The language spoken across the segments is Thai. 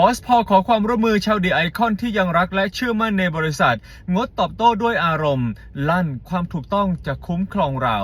บอสพอขอความร่วมมือชาวดีไอคอนที่ยังรักและเชื่อมั่นในบริษัท งดตอบโต้ด้วยอารมณ์ ลั่นความถูกต้องจะคุ้มครองเรา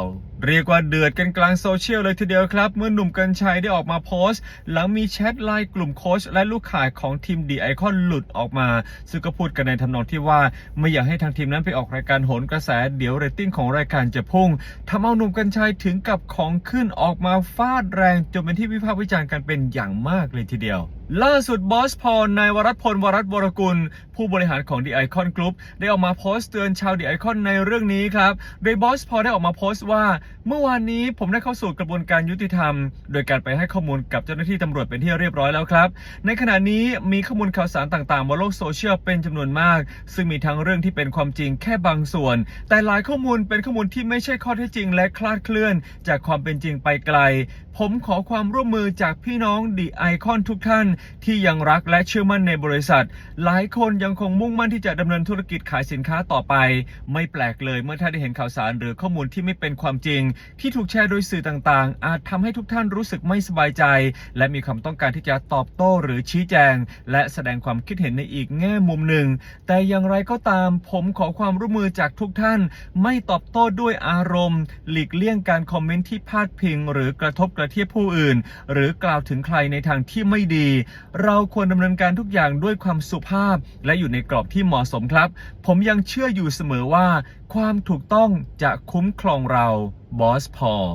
เรียกว่าเดือดกันกลางโซเชียลเลยทีเดียวครับ เมื่อหนุ่มกัญชัยได้ออกมาโพสต์ หลังมีแชทไลน์กลุ่มโค้ชและลูกข่ายของทีมดีไอคอนหลุดออกมา ซึ่งก็พูดกันในทำนองที่ว่า ไม่อยากให้ทางทีมนั้นไปออกรายการโหนกระแสเดี๋ยวเรตติ้งของรายการจะพุ่งทำเอาหนุ่มกัญชัยถึงกับของขึ้นออกมาฟาดแรงจนเป็นที่วิพากษ์วิจารณ์กันเป็นอย่างมากเลยทีเดียว ล่าสุดบอสพอลนายวรัตพลวรัตน์วรกุล ผู้บริหารของ The Icon Group ได้ออกมาโพสต์เตือนชาว The Icon ในเรื่องนี้ครับ โดยบอสพอลได้ออกมาโพสต์ว่า เมื่อวานนี้ผมได้เข้าสู่กระบวนการยุติธรรม โดยการไปให้ข้อมูลกับเจ้าหน้าที่ตำรวจเป็นที่เรียบร้อยแล้วครับ ในขณะนี้มีข้อมูลข่าวสารต่างๆบนโลกโซเชียลเป็นจำนวนมาก ซึ่งมีทั้งเรื่องที่เป็นความจริงแค่บางส่วน แต่หลายข้อมูลเป็นข้อมูลที่ไม่ใช่ข้อเท็จจริง และคลาดเคลื่อน จากความเป็นจริงไปไกล ผมขอความร่วมมือจากพี่น้องดีไอคอนทุกท่านที่ยังรักและเชื่อมั่นในบริษัท หลายคนยังคงมุ่งมั่นที่จะดำเนินธุรกิจขายสินค้าต่อไป ไม่แปลกเลยเมื่อท่านได้เห็นข่าวสารหรือข้อมูลที่ไม่เป็นความจริง ที่ถูกแชร์โดยสื่อต่างๆ อาจทำให้ทุกท่านรู้สึกไม่สบายใจ และมีความต้องการที่จะตอบโต้หรือชี้แจง และแสดงความคิดเห็นในอีกแง่มุมหนึ่ง แต่อย่างไรก็ตามผมขอความร่วมมือจากทุกท่าน ไม่ตอบโต้ด้วยอารมณ์ หลีกเลี่ยงการคอมเมนต์ที่พาดพิง หรือกระทบกระเทียบผู้อื่น หรือกล่าวถึงใครในทางที่ไม่ดี เราควรดำเนินการทุกอย่างด้วยความสุภาพ และอยู่ในกรอบที่เหมาะสมครับ ผมยังเชื่ออยู่เสมอว่า ความถูกต้องจะคุ้มครองเราบอสพอล